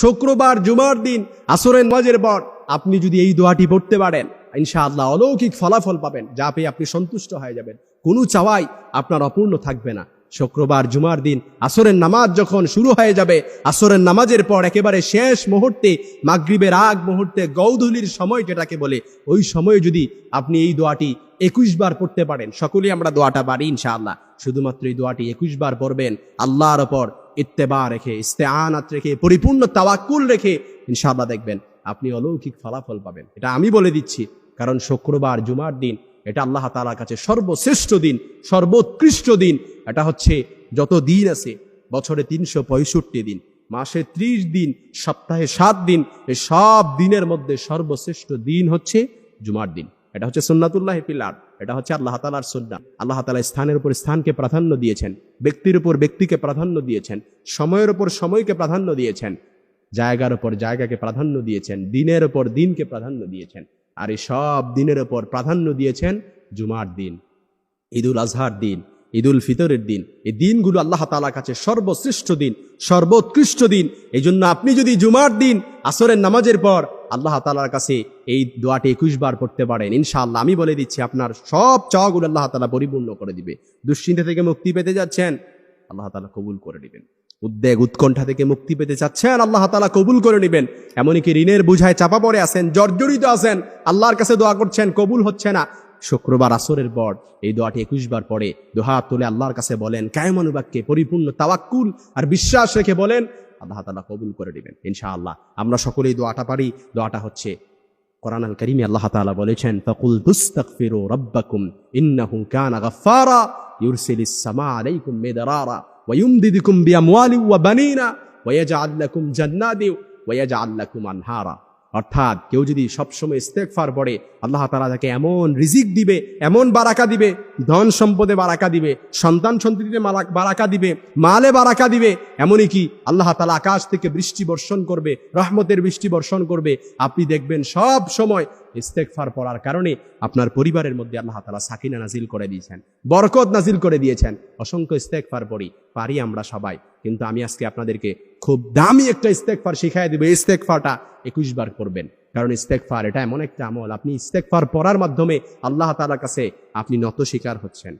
শুক্রবার জুমার দিন, আসরের নামাজের পর আপনি যদি এই দোয়াটি পড়তে পারেন, ইনশাআল্লাহ অলৌকিক ফলাফল পাবেন, যা পেয়ে আপনি সন্তুষ্ট হয়ে যাবেন। কোনো চাওয়াই আপনার অপূর্ণ থাকবে না। শুক্রবার জুমার দিন, আসরের নামাজ যখন শুরু হয়ে যাবে, আসরের নামাজের পর একেবারে শেষ মুহূর্তে, মাগরিবের আগ মুহূর্তে গৌধুলির সময় যেটাকে বলে, ওই সময়ে যদি আপনি এই দোয়াটি একুশ বার পড়তে পারেন, সকলেই আমরা দোয়াটা পারি ইনশাআল্লাহ। শুধুমাত্র এই দোয়াটি একুশ বার পড়বেন, আল্লাহর ওপর ইত্তেবা রেখে, ইস্তেআনাত রেখে, পরিপূর্ণ তাওয়াক্কুল রেখে ইনশাআল্লাহ দেখবেন আপনি অলৌকিক ফলাফল পাবেন। এটা আমি বলে দিচ্ছি, কারণ শুক্রবার, জুমার দিন, এটা আল্লাহ তালার কাছে সর্বশ্রেষ্ঠ দিন, সর্বোৎকৃষ্ট দিন। এটা হচ্ছে যত দিন আছে, বছরে তিনশো পঁয়ষট্টি দিন, মাসে ত্রিশ দিন, সপ্তাহে সাত দিন, এই সব দিনের মধ্যে সর্বশ্রেষ্ঠ দিন হচ্ছে জুমার দিন। এটা হচ্ছে সুন্নাতুল্লাহ পিলার এটা হচ্ছে আল্লাহ তালার সুন্না। আল্লাহ তালা স্থানের উপর স্থানকে প্রাধান্য দিয়েছেন, ব্যক্তির উপর ব্যক্তিকে প্রাধান্য দিয়েছেন, সময়ের উপর সময়কে প্রাধান্য দিয়েছেন, জায়গার উপর জায়গাকে প্রাধান্য দিয়েছেন, দিনের উপর দিনকে প্রাধান্য দিয়েছেন, আর এই সব দিনের উপর প্রাধান্য দিয়েছেন জুমার দিন, ঈদুল আজহার দিন, ঈদুল ফিতরের দিন। এই দিনগুলো আল্লাহ তালার কাছে সর্বশ্রেষ্ঠ দিন, সর্বোৎকৃষ্ট দিন। এই জন্য আপনি যদি জুমার দিন, আসরের নামাজের পর আল্লাহ তালার কাছে এই দোয়াটি একুশ বার পড়তে পারেন। ইনশাআল্লাহ আমি বলে দিচ্ছি, আপনার সব চাওয়াগুলো আল্লাহ তালা পরিপূর্ণ করে দিবে। দুশ্চিন্তা থেকে মুক্তি পেতে যাচ্ছেন, আল্লাহ তালা কবুল করে দিবেন উদ্বেগ, উৎকণ্ঠা থেকে মুক্তি পেতে চাচ্ছেন আল্লাহ তালা কবুল করে নেবেন। এমনকি ঋণের বুঝায় চাপা পড়ে আছেন, জর্জরিত আছেন, আল্লাহর কাছে দোয়া করছেন, কবুল হচ্ছে না। শুক্রবার আসরের পর এই দোয়াটি একুশ বার পরে দোহাত তুলে আল্লাহর কাছে বলেন, কায়মানুবাক্যে পরিপূর্ণ তাওয়াক্কুল আর বিশ্বাস রেখে বলেন আল্লাহ তালা কবুল করে দিবেন ইনশাআল্লাহ আমরা সকলেই দোয়াটা পারি দোয়াটা হচ্ছে কোরআন আল করিমে আল্লাহ তাআলা বলেছেন ফাকুল তুস্তাগফিরু রাব্বাকুম ইন্নাহু কানা গাফফারা ইউরসিলিস সামা আলাইকুম মিদরারা ওয়ায়ুমদিদুকুম বিআমওয়ালিন ওয়া বানিনা ওয়ায়াজআল লাকুম জান্নাতি ওয়ায়াজআল লাকুম আনহারা অর্থাৎ কেউ যদি সবসময় ইস্তেগফার পড়ে, আল্লাহ তাআলা তাকে এমন রিজিক দিবে, এমন বারাকা দিবে, ধন সম্পদে বারাকা দিবে, সন্তান সন্ততিতে বারাকা দিবে, মালে বারাকা দিবে, এমনই কি আল্লাহ তালা আকাশ থেকে বৃষ্টি বর্ষণ করবে, রহমতের বৃষ্টি বর্ষণ করবে। আপনি দেখবেন সব সময় ইস্তেগফার পড়ার কারণে আপনার পরিবারের মধ্যে আল্লাহ তালা সাকিনা নাজিল করে দিয়েছেন, বরকত নাজিল করে দিয়েছেন। অসংখ্য ইস্তেগফার পড়ি, পারি আমরা সবাই। কিন্তু আমি আজকে আপনাদেরকে খুব দামি একটা ইস্তেগফার শিখাই দেবো। ইস্তেগফারটা একুশ বার করবেন কারণ ইস্তেগফার এটা এমন একটা আমল। আপনি ইস্তেগফার পড়ার মাধ্যমে আল্লাহ তাআলার কাছে আপনি নত শিকার হচ্ছেন।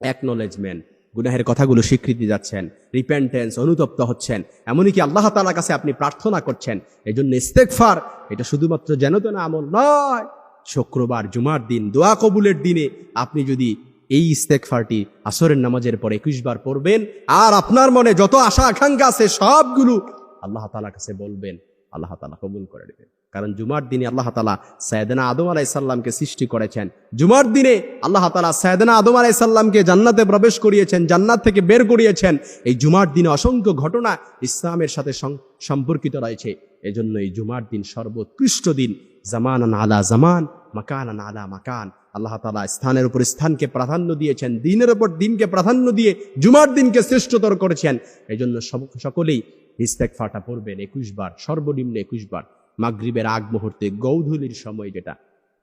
অ্যাকনোলেজমেন্ট গুনাহের কথাগুলো স্বীকৃতি যাচ্ছেন রিপেন্টেন্স অনুতপ্ত হচ্ছেন। এমনকি আল্লাহ তাআলার কাছে আপনি প্রার্থনা করছেন। এই জন্য ইস্তেগফার এটা শুধুমাত্র যেন তেন আমল নয়। শুক্রবার, জুমার দিন, দোয়া কবুলের দিনে আপনি যদি এই ইস্তেগফারটি আসরের নামাজের পর একুশ বার পড়বেন। আর আপনার মনে যত আশা, আকাঙ্ক্ষা আছে, সবগুলো আল্লাহ তাআলার কাছে বলবেন। আল্লাহ তালা কবুল করে নেবেন। কারণ জুমার দিনে আল্লাহ তালা সাইয়েদনা আদম আলাইসাল্লামকে সৃষ্টি করেছেন। জুমার দিনে আল্লাহ তালা সাইয়েদনা আদম আলাইসাল্লামকে জান্নাতে প্রবেশ করিয়েছেন, জান্নাত থেকে বের করিয়েছেন। এই জুমার দিনে অসংখ্য ঘটনা ইসলামের সাথে সম্পর্কিত রয়েছে। এজন্য এই জুমার দিন সর্বোৎকৃষ্ট দিন। জামানান আলা জামান, মাকানান আলা মাকান। আল্লাহ তালা স্থানের উপর স্থানকে প্রাধান্য দিয়েছেন, দিনের উপর দিনকে প্রাধান্য দিয়ে জুমার দিনকে শ্রেষ্ঠতর করেছেন। এই জন্য সকলেই ইস্তেকফাটা পড়বেন একুশ বার, সর্বনিম্ন একুশ বার। মাগরিবের আগ মুহূর্তে গৌধুলির সময় যেটা,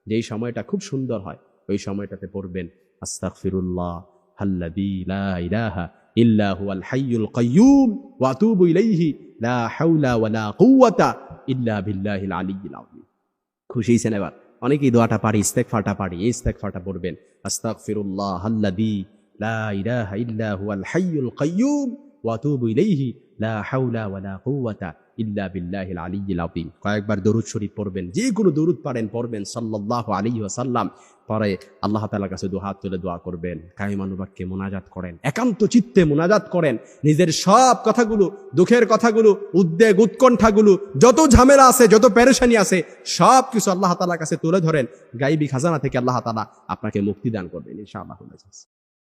যেই সময়টা খুব সুন্দর হয়, ওই সময়টাতে পড়বেন আলিয়্যিল আযীম। খুশি হয়েছেন এবার? অনেকেই দোয়াটা পারি ইস্তেকফারটা পারি, এই ইস্তেকফারটা পড়বেন। আস্তাগফিরুল্লাহ আল্লাযী লা ইলাহা ইল্লা হুয়াল হাইয়ুল কাইয়্যুম ওয়া আতুবু ইলাইহি, লা হাওলা ওয়ালা কুওয়াতা ইল্লা বিল্লাহিল আলিয়্যিল আযীম। কয়েকবার দরুদ শরীফ পড়বেন, যে কোনো দরুদ পারেন, পড়বেন। সাল্লাল্লাহু আলাইহি ওয়াসাল্লাম পরে আল্লাহ তাআলার কাছে দুহাত তুলে দোয়া করবেন। কায়মানুবাক্যে মোনাজাত করেন, একান্ত চিত্তে মোনাজাত করেন। নিজের সব কথাগুলো, দুঃখের কথাগুলো, উদ্বেগ, উৎকণ্ঠাগুলো, যত ঝামেলা আছে, যত পেরেশানি আছে সব কিছু আল্লাহ তাআলার কাছে তুলে ধরেন। গাইবি খাজানা থেকে আল্লাহ তাআলা আপনাকে মুক্তি দান করবেন, ইনশাআল্লাহ।